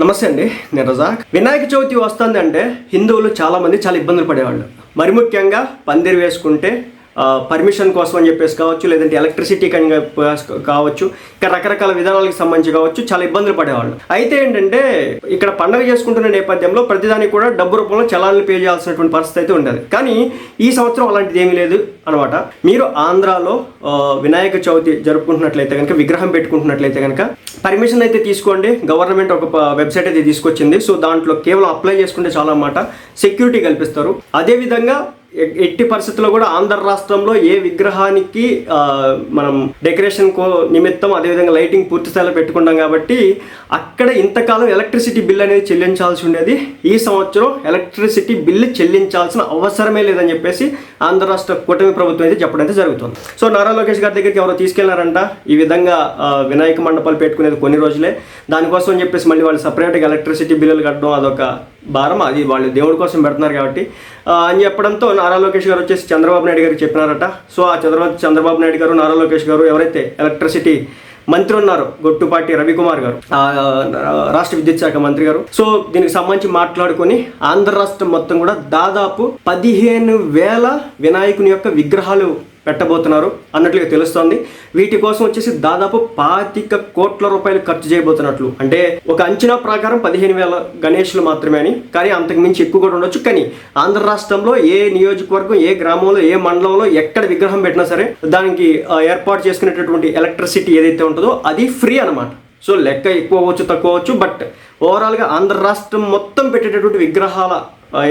నమస్తే అండి నేను రజాక్. వినాయక చవితి వస్తుంది అంటే హిందువులు చాలామంది చాలా ఇబ్బందులు పడేవాళ్ళు. మరి ముఖ్యంగా పందిరి వేసుకుంటే పర్మిషన్ కోసం అని చెప్పేసి కావచ్చు లేదంటే ఎలక్ట్రిసిటీ కని కావచ్చు ఇంకా రకరకాల విధానాలకు సంబంధించి కావచ్చు చాలా ఇబ్బందులు పడేవాళ్ళు. అయితే ఏంటంటే ఇక్కడ పండగ చేసుకుంటున్న నేపథ్యంలో ప్రతిదానికి కూడా డబ్బు రూపంలో చలాన్లు పే చేయాల్సినటువంటి పరిస్థితి అయితే ఉండేది. కానీ ఈ సంవత్సరం అలాంటిది ఏమీ లేదు అనమాట. మీరు ఆంధ్రాలో వినాయక చవితి జరుపుకుంటున్నట్లయితే కనుక విగ్రహం పెట్టుకుంటున్నట్లయితే కనుక పర్మిషన్ అయితే తీసుకోండి. గవర్నమెంట్ ఒక వెబ్సైట్ అయితే తీసుకొచ్చింది. సో దాంట్లో కేవలం అప్లై చేసుకుంటే చాలా అన్నమాట సెక్యూరిటీ కల్పిస్తారు. అదేవిధంగా ఎట్టి పరిస్థితుల్లో కూడా ఆంధ్ర రాష్ట్రంలో ఏ విగ్రహానికి మనం డెకరేషన్ కో నిమిత్తం అదేవిధంగా లైటింగ్ పూర్తి స్థాయిలో పెట్టుకుంటాం కాబట్టి అక్కడ ఇంతకాలం ఎలక్ట్రిసిటీ బిల్ అనేది చెల్లించాల్సి ఉండేది. ఈ సంవత్సరం ఎలక్ట్రిసిటీ బిల్లు చెల్లించాల్సిన అవసరమే లేదని చెప్పేసి ఆంధ్ర రాష్ట్ర కూటమి ప్రభుత్వం అయితే చెప్పడం అయితే జరుగుతుంది. సో నారా లోకేష్ గారి దగ్గరికి ఎవరో తీసుకెళ్ళారంట. ఈ విధంగా వినాయక మండపాలు పెట్టుకునేది కొన్ని రోజులే. దానికోసం అని చెప్పేసి మళ్ళీ వాళ్ళు సపరేట్గా ఎలక్ట్రిసిటీ బిల్లులు కట్టడం అదొక భారం. అది వాళ్ళు దేవుడి కోసం పెడుతున్నారు కాబట్టి. అని చెప్పడంతో నారా లోకేష్ గారు వచ్చేసి చంద్రబాబు నాయుడు గారికి చెప్పినారట. సో ఆ చంద్రబాబు చంద్రబాబు నాయుడు గారు నారా లోకేష్ గారు ఎవరైతే ఎలక్ట్రిసిటీ మంత్రి ఉన్నారు గొట్టుపాటి రవికుమార్ గారు రాష్ట్ర విద్యుత్ శాఖ మంత్రి గారు. సో దీనికి సంబంధించి మాట్లాడుకొని ఆంధ్ర రాష్ట్రం మొత్తం కూడా దాదాపు పదిహేను వేల వినాయకుని యొక్క విగ్రహాలు పెట్టబోతున్నారు. అన్నట్లుగా తెలుస్తోంది. వీటి కోసం వచ్చేసి దాదాపు పాతిక కోట్ల రూపాయలు ఖర్చు చేయబోతున్నట్లు. అంటే ఒక అంచనా ప్రకారం పదిహేను వేల గణేష్లు మాత్రమే అని. కానీ అంతకు మించి ఎక్కువ కూడా ఉండొచ్చు. కానీ ఆంధ్ర రాష్ట్రంలో ఏ నియోజకవర్గం ఏ గ్రామంలో ఏ మండలంలో ఎక్కడ విగ్రహం పెట్టినా సరే దానికి ఏర్పాటు చేసుకునేటటువంటి ఎలక్ట్రిసిటీ ఏదైతే ఉంటుందో అది ఫ్రీ అనమాట సో లెక్క ఎక్కువ అవ్వచ్చు తక్కువ అవ్వచ్చు. బట్ ఓవరాల్గా ఆంధ్ర రాష్ట్రం మొత్తం పెట్టేటటువంటి విగ్రహాల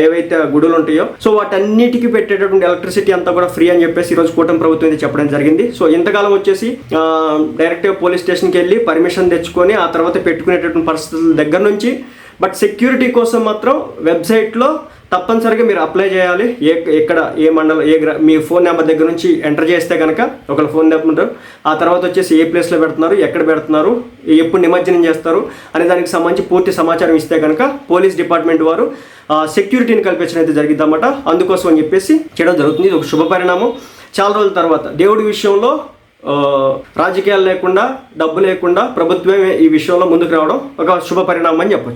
ఏవైతే గుడులు ఉంటాయో సో వాటన్నిటికీ పెట్టేటటువంటి ఎలక్ట్రిసిటీ అంతా కూడా ఫ్రీ అని చెప్పేసి ఈరోజు కూటమి ప్రభుత్వం అయితే చెప్పడం జరిగింది. సో ఇంతకాలం వచ్చేసి డైరెక్ట్ డైరెక్ట్గా పోలీస్ స్టేషన్కి వెళ్ళి పర్మిషన్ తెచ్చుకొని ఆ తర్వాత పెట్టుకునేటటువంటి పరిస్థితుల దగ్గర నుంచి బట్ సెక్యూరిటీ కోసం మాత్రం వెబ్సైట్లో తప్పనిసరిగా మీరు అప్లై చేయాలి. ఏ ఎక్కడ ఏ మండలం ఏ మీ ఫోన్ నెంబర్ దగ్గర నుంచి ఎంటర్ చేస్తే కనుక ఒకళ్ళ ఫోన్ నెంబర్ ఆ తర్వాత వచ్చేసి ఏ ప్లేస్లో పెడుతున్నారు ఎక్కడ పెడుతున్నారు ఎప్పుడు నిమజ్జనం చేస్తారు అనే దానికి సంబంధించి పూర్తి సమాచారం ఇస్తే కనుక పోలీస్ డిపార్ట్మెంట్ వారు ఆ, సెక్యూరిటీని కల్పించడం అయితే జరిగిద్దన్నమాట. అందుకోసం అని చెప్పేసి చేయడం జరుగుతుంది. ఇది ఒక శుభ పరిణామం. చాలా రోజుల తర్వాత దేవుడి విషయంలో రాజకీయాలు లేకుండా డబ్బు లేకుండా ప్రభుత్వమే ఈ విషయంలో ముందుకు రావడం ఒక శుభ పరిణామం అని చెప్పచ్చు.